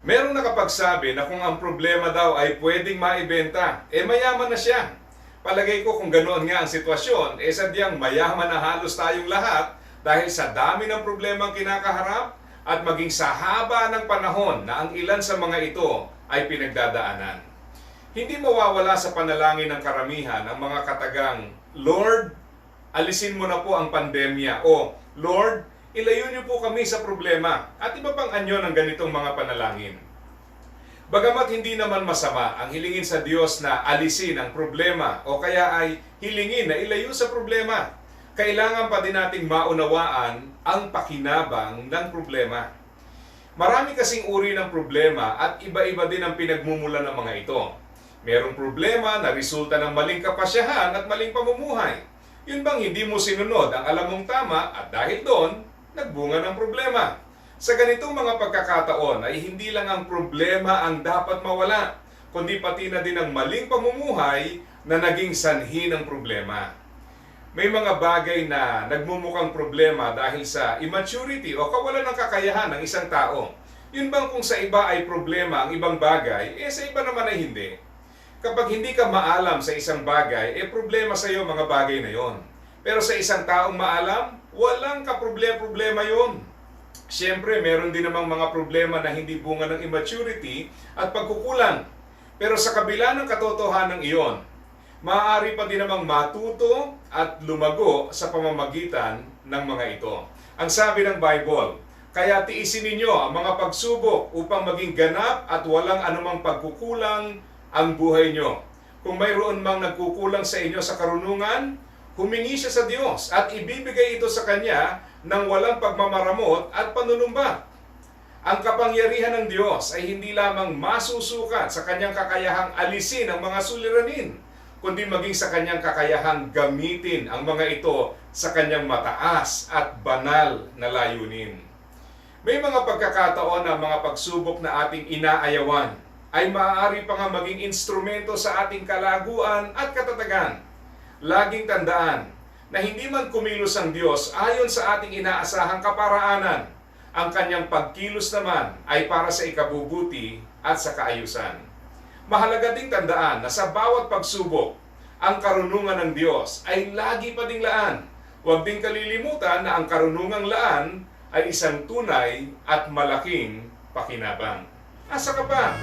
Merong nakapagsabi na kung ang problema daw ay pwedeng maibenta, eh mayaman na siya. Palagay ko kung ganoon nga ang sitwasyon, eh sadyang mayaman na halos tayong lahat dahil sa dami ng problemang kinakaharap at maging sa haba ng panahon na ang ilan sa mga ito ay pinagdadaanan. Hindi mawawala sa panalangin ng karamihan ang mga katagang, Lord, alisin mo na po ang pandemya o Lord, ilayo niyo po kami sa problema at iba pang anyo ng ganitong mga panalangin. Bagamat hindi naman masama ang hilingin sa Diyos na alisin ang problema o kaya ay hilingin na ilayo sa problema, kailangan pa din nating maunawaan ang pakinabang ng problema. Marami kasing uri ng problema at iba-iba din ang pinagmumula ng mga ito. Merong problema na resulta ng maling kapasyahan at maling pamumuhay. Yun bang hindi mo sinunod ang alam mong tama at dahil doon, nagbunga ng problema. Sa ganitong mga pagkakataon ay hindi lang ang problema ang dapat mawala, kundi pati na din ang maling pamumuhay na naging sanhi ng problema. May mga bagay na nagmumukhang problema dahil sa immaturity o kawalan ng kakayahan ng isang tao. Yun bang kung sa iba ay problema ang ibang bagay, eh sa iba naman ay hindi. Kapag hindi ka maalam sa isang bagay, eh problema sa iyo mga bagay na yon. Pero sa isang taong maalam, walang kaproblema-problema yon. Siyempre, meron din namang mga problema na hindi bunga ng immaturity at pagkukulang. Pero sa kabila ng katotohanan iyon, maaari pa din namang matuto at lumago sa pamamagitan ng mga ito. Ang sabi ng Bible, kaya tiisin ninyo ang mga pagsubok upang maging ganap at walang anumang pagkukulang ang buhay nyo. Kung mayroon mang nagkukulang sa inyo sa karunungan, humingi siya sa Diyos at ibibigay ito sa Kanya ng walang pagmamaramot at panunumba. Ang kapangyarihan ng Diyos ay hindi lamang masusukat sa kanyang kakayahang alisin ang mga suliranin, kundi maging sa kanyang kakayahang gamitin ang mga ito sa kanyang mataas at banal na layunin. May mga pagkakataon na mga pagsubok na ating inaayawan ay maaari pa nga maging instrumento sa ating kalaguan at katatagan. Laging tandaan na hindi man kumilos ang Diyos ayon sa ating inaasahang kaparaanan, ang kanyang pagkilos naman ay para sa ikabubuti at sa kaayusan. Mahalaga ding tandaan na sa bawat pagsubok, ang karunungan ng Diyos ay lagi pa ding laan. Huwag ding kalilimutan na ang karunungang laan ay isang tunay at malaking pakinabang. Asa ka pa?